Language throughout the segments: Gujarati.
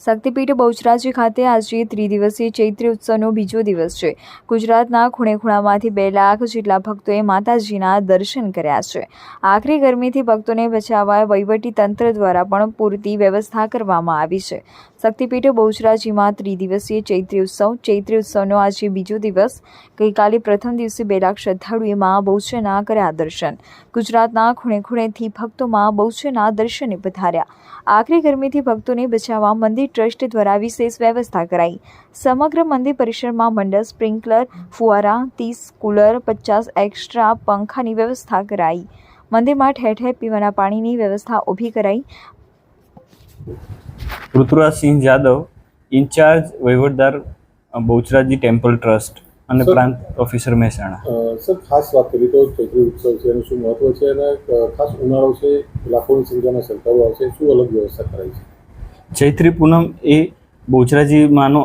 શક્તિપીઠ બહુચરાજી ખાતે આજે ત્રિદિવસીય ચૈત્રી ઉત્સવનો બીજો દિવસ છે. ગુજરાતના ખૂણે ખૂણામાંથી બે લાખ જેટલા ભક્તોએ માતાજીના દર્શન કર્યા છે. આખરી ગરમીથી ભક્તોને બચાવવા વહીવટી તંત્ર દ્વારા પણ પૂરતી વ્યવસ્થા કરવામાં આવી છે. શક્તિપીઠ બહુચરાજીમાં ત્રિદિવસીય ચૈત્રી ઉત્સવ, ચૈત્રી ઉત્સવનો આજે બીજો દિવસ. ગઈકાલે પ્રથમ દિવસે બે લાખ શ્રદ્ધાળુએ મા બહુચરના કર્યા દર્શન. ગુજરાતના ખૂણે ખૂણેથી ભક્તો મા બહુચરના દર્શને પધાર્યા. આખરી ગરમીથી ભક્તોને બચાવવા મંદિર ટ્રસ્ટ દ્વારા વિશેષ વ્યવસ્થા કરાઈ. સમગ્ર મંદિર પરિસરમાં મંડળ સ્પ્રિંકલર ફુવારા ત્રીસ કુલર પચાસ એક્સ્ટ્રા પંખાની વ્યવસ્થા કરાઈ. મંદિરમાં ઠેર ઠેર પીવાના પાણીની વ્યવસ્થા ઊભી કરાઈ. ઋતુરાજસિંહ જાદવ ઇન્ચાર્જ વહીવટદાર બહુચરાજી ટેમ્પલ ટ્રસ્ટ અને. પ્રાંત ઓફિસર મહેસાણા. સર ખાસ વાત કરી તો ચૈત્રી ઉત્સવ છે એનું શું મહત્વ છે અને ખાસ ઉનાળો છે લાખોની સંખ્યામાં શ્રદ્ધાળુઓ આવશે શું અલગ વ્યવસ્થા કરાઈ છે? ચૈત્રી પૂનમ એ બોચરાજીમાંનો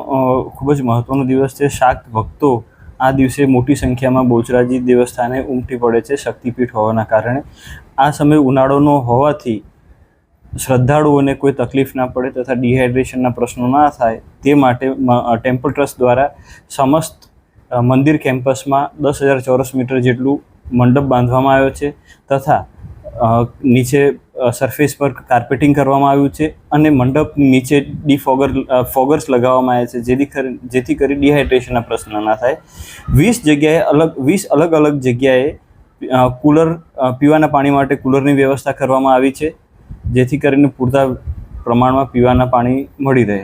ખૂબ જ મહત્વનો દિવસ છે. શાક્ત ભક્તો આ દિવસે મોટી સંખ્યામાં બોચરાજી દેવસ્થાને ઉમટી પડે છે શક્તિપીઠ હોવાના કારણે. આ સમય ઉનાળોનો હોવાથી શ્રદ્ધાળુઓને કોઈ તકલીફ ના પડે તથા ડિહાઇડ્રેશનના પ્રશ્નો ના થાય. તે માટે ટેમ્પલ ટ્રસ્ટ દ્વારા સમસ્ત મંદિર કેમ્પસમાં દસ હજાર ચોરસ મીટર જેટલું મંડપ બાંધવામાં આવ્યો છે તથા નીચે સરફેસ પર કાર્પેટિંગ કરવામાં આવ્યું છે અને મંડપ નીચે ડીફોગર ફોગર્સ લગાવવામાં આવ્યા છે, જેથી જેથી કરી ડિહાઇડ્રેશનના પ્રશ્ન ના થાય. વીસ જગ્યાએ અલગ, વીસ અલગ અલગ જગ્યાએ કુલર પીવાના પાણી માટે કુલરની વ્યવસ્થા કરવામાં આવી છે, જેથી કરીને પૂરતા પ્રમાણમાં પીવાના પાણી મળી રહે.